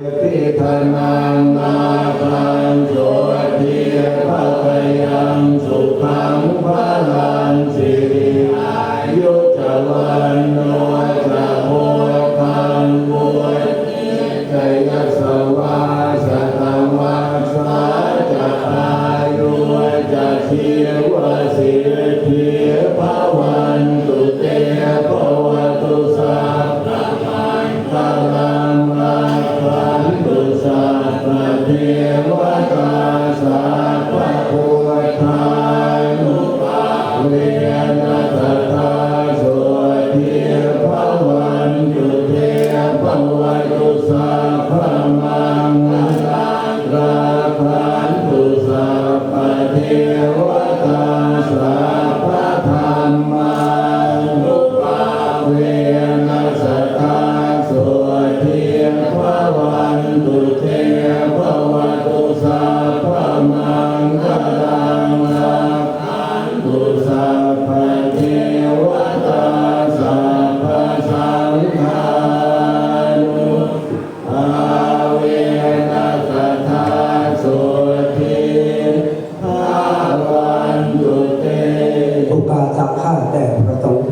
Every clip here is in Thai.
ทิธนังนาคังโสทิภะยังสุขังพลังสิริอายุจวันโนจะโพคังบุญจยสวาสตวัสสาจะอายุจะชีวสิทธิภาวันตุเตภวตุสัพพมันพลัง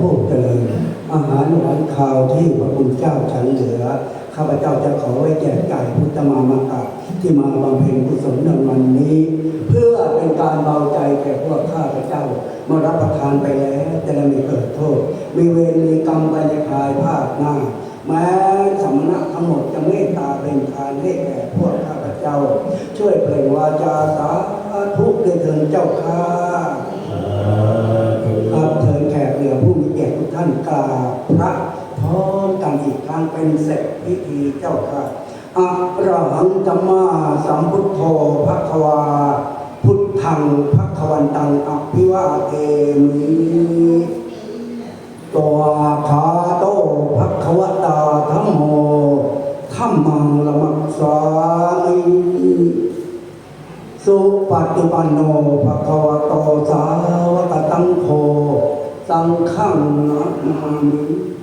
ประสงค์ผู้เจริญ อาหารหวานข้าวที่พระคุณเจ้าฉันเหลือ ข้าพเจ้าจะขอไว้แจกจ่ายพุทธมามากะที่มาบำเพ็ญกุศลในวันนี้ เพื่อเป็นการเบาใจแก่พวกข้าพเจ้าเมื่อรับประทานไปแล้วจะได้ไม่เกิดโทษ มีเวรมีกรรมไปในภายภาคหน้าแม้สมณะทั้งหมดจะเมตตาเป็นทานให้แก่พวกข้าพเจ้า ช่วยเปล่งวาจาสาธุด้วยเถิดเจ้าข้า ท่านกราบพระพร้อมกันอีกครั้งเป็นเสร็จพิธีเจ้าค่ะอะระหังจัมมาสัมพุทโธภควา พุทธังภควันตังอภิวาเทมิตัวขาโตภควตาธัมโมธัมมังละมักสามิสุปฏิปันโนภะคะว สัง